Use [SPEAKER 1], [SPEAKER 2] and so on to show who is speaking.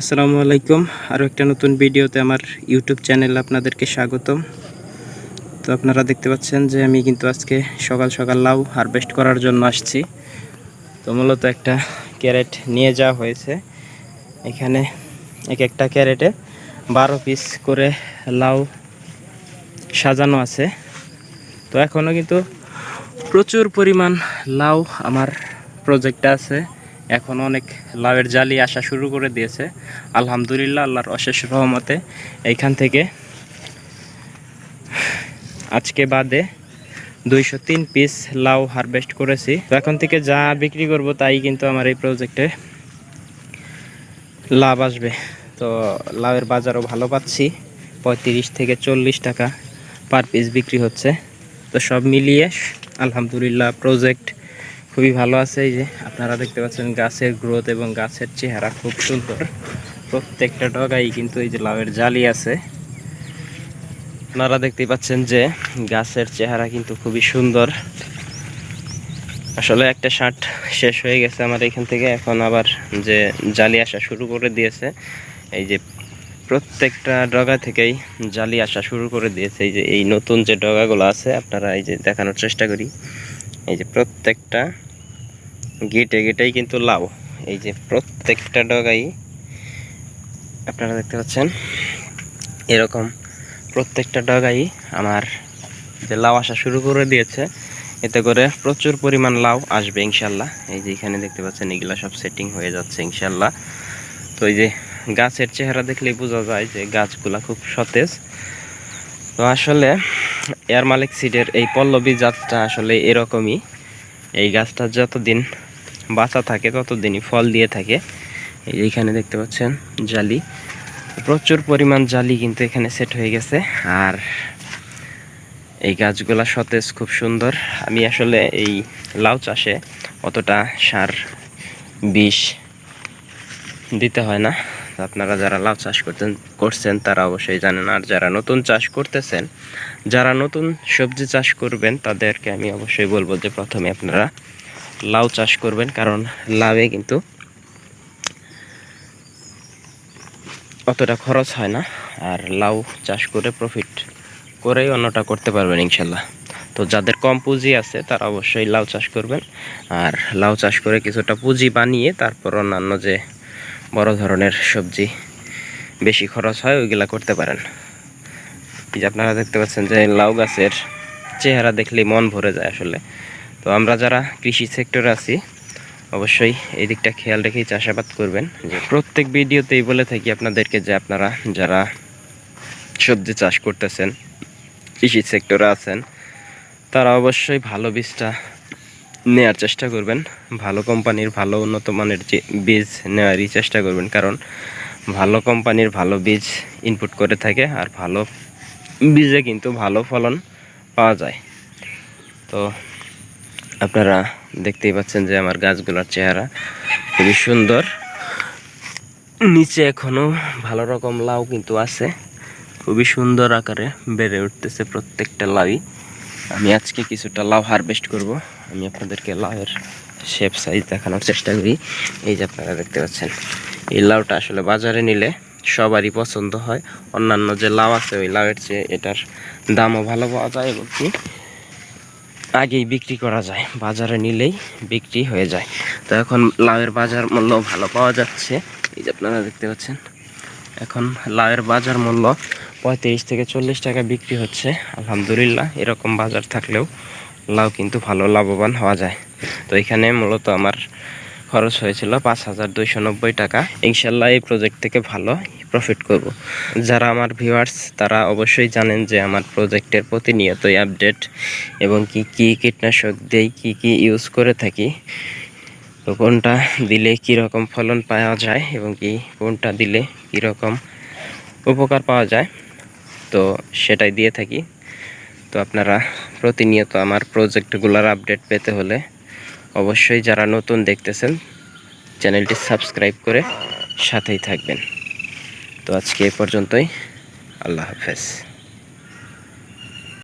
[SPEAKER 1] আসসালামু আলাইকুম। আরও একটা নতুন ভিডিওতে আমার ইউটিউব চ্যানেলে আপনাদেরকে স্বাগতম। তো আপনারা দেখতে পাচ্ছেন যে আমি কিন্তু আজকে সকাল সকাল লাউ হারভেস্ট করার জন্য আসছি। তো মূলত একটা ক্যারেট নিয়ে যাওয়া হয়েছে। এখানে এক একটা ক্যারেটে বারো পিস করে লাউ সাজানো আছে। তো এখনও কিন্তু প্রচুর পরিমাণ লাউ আমার প্রজেক্টে আছে। এখন অনেক লাউয়ের জালি আসা শুরু করে দিয়েছে। আলহামদুলিল্লাহ, আল্লাহর অশেষ রহমতে এইখান থেকে আজকে বাদে দুইশো তিন পিস লাউ হারভেস্ট করেছি। তো এখন থেকে যা বিক্রি করব তাই কিন্তু আমার এই প্রজেক্টে লাভ আসবে। তো লাউয়ের বাজারও ভালো পাচ্ছি, পঁয়ত্রিশ থেকে চল্লিশ টাকা পার পিস বিক্রি হচ্ছে। তো সব মিলিয়ে আলহামদুলিল্লাহ প্রজেক্ট খুবই ভালো আছে এই যে। আপনারা দেখতে পাচ্ছেন গাছের গ্রোথ এবং গাছের চেহারা খুব সুন্দর। প্রত্যেকটা ডগাই কিন্তু এই যে লাউয়ের জালি আছে। আপনারা দেখতে পাচ্ছেন যে গাছের চেহারা কিন্তু খুবই সুন্দর। আসলে একটা শার্ট শেষ হয়ে গেছে আমার এখান থেকে। এখন আবার যে জালি আসা শুরু করে দিয়েছে, এই যে প্রত্যেকটা ডগা থেকেই জালি আসা শুরু করে দিয়েছে। এই যে এই নতুন যে ডগাগুলো আছে, আপনারা এই যে দেখানোর চেষ্টা করি। এই যে প্রত্যেকটা গেটে, গেটেই কিন্তু লাউ। এই যে প্রত্যেকটা ডগাই আপনারা দেখতে পাচ্ছেন, এরকম প্রত্যেকটা ডগাই আমার যে লাউ আসা শুরু করে দিয়েছে, এতে করে প্রচুর পরিমাণ লাউ আসবে ইনশাল্লাহ। এই যে এখানে দেখতে পাচ্ছেন, এগুলা সব সেটিং হয়ে যাচ্ছে ইনশাল্লাহ। তো এই যে গাছের চেহারা দেখলেই বোঝা যায় যে গাছগুলা খুব সতেজ। তো আসলে এয়ার মালিক সিডের এই পল্লবী জাতটা আসলে এরকমই। এই গাছটা যতদিন বাঁচা থাকে, ততদিনই ফল দিয়ে থাকে। এইখানে দেখতে পাচ্ছেন জালি। প্রচুর পরিমাণ জালি কিন্তু এখানে সেট হয়ে গেছে। আর এই গাছগুলা সতেজ, খুব সুন্দর। আমি আসলে এই লাউ চাষে অতটা সার, বিষ দিতে হয় না। আপনারা যারা লাউ চাষ করতেন, করছেন, তারা অবশ্যই জানেন। আর যারা নতুন চাষ করতেছেন, যারা নতুন সবজি চাষ করবেন, তাদেরকে আমি অবশ্যই বলব যে প্রথমে আপনারা লাউ চাষ করবেন, কারণ লাভে কিন্তু অতটা খরচ হয় না। আর লাউ চাষ করে প্রফিট করেই অন্যটা করতে পারবেন ইনশাল্লাহ। তো যাদের কম পুঁজি আছে, তারা অবশ্যই লাউ চাষ করবেন। আর লাউ চাষ করে কিছুটা পুঁজি বানিয়ে তারপর অন্যান্য যে বড় ধরনের সবজি বেশি খরচ হয়, ওইগুলা করতে পারেন। আপনারা দেখতে পাচ্ছেন যে লাউ গাছের চেহারা দেখলেই মন ভরে যায় আসলে। তো আমরা যারা কৃষি সেক্টরে আছি, অবশ্যই এই দিকটা খেয়াল রেখেই চাষাবাদ করবেন। যে প্রত্যেক ভিডিওতেই বলে থাকি আপনাদেরকে যে আপনারা যারা সবজি চাষ করতেছেন, কৃষি সেক্টরে আছেন, তারা অবশ্যই ভালো বীজটা নেওয়ার চেষ্টা করবেন। ভালো কোম্পানির ভালো উন্নত মানের যে বীজ নেওয়ারই চেষ্টা করবেন, কারণ ভালো কোম্পানির ভালো বীজ ইনপুট করে থাকে আর ভালো বীজে কিন্তু ভালো ফলন পাওয়া যায়। তো আপনারা দেখতেই পাচ্ছেন যে আমার গাছগুলোর চেহারা খুবই সুন্দর। নিচে এখনও ভালো রকম লাউ কিন্তু আছে। খুবই সুন্দর আকারে বেড়ে উঠতেছে প্রত্যেকটা লাউই। আমি আজকে কিছুটা লাউ হারভেস্ট করব। আমি আপনাদেরকে লাউয়ের শেপ সাইজ দেখানোর চেষ্টা করি। এই যে আপনারা দেখতে পাচ্ছেন, এই লাউটা আসলে বাজারে নিলে সবারই পছন্দ হয়। অন্যান্য যে লাউ আছে, ওই লাউয়ের চেয়ে এটার দামও ভালো পাওয়া যায় এবং কি আগেই বিক্রি করা যায়, বাজারে নিলেই বিক্রি হয়ে যায়। তো এখন লাউয়ের বাজার মূল্য ভালো পাওয়া যাচ্ছে। এই যে আপনারা দেখতে পাচ্ছেন, এখন লাউয়ের বাজার মূল্য পঁয়ত্রিশ থেকে চল্লিশ টাকা বিক্রি হচ্ছে। আলহামদুলিল্লাহ, এরকম বাজার থাকলেও লাউ কিন্তু ভালো লাভবান হওয়া যায়। তো এখানে মূলত আমার খরচ হয়েছিল পাঁচ হাজার দুইশো নব্বই টাকা ইনশাল্লাহ এই প্রজেক্ট থেকে ভালো প্রফিট করব। যারা আমার ভিউয়ার্স তারা অবশ্যই জানেন যে আমার প্রজেক্টের প্রতিনিয়তই আপডেট এবং কি কি কীটনাশক দেই, কি কি ইউজ করে থাকি তো কোনটা দিলে কীরকম ফলন পাওয়া যায় এবং কি, কোনটা দিলে কীরকম উপকার পাওয়া যায়, তো সেটাই দিয়ে থাকি তো আপনারা প্রতিনিয়ত আমার প্রজেক্টগুলোর আপডেট পেতে হলে অবশ্যই যারা নতুন দেখতেছেন, চ্যানেলটি সাবস্ক্রাইব করে সাথেই থাকবেন। তো আজকে এ পর্যন্তই। আল্লাহ হাফেজ।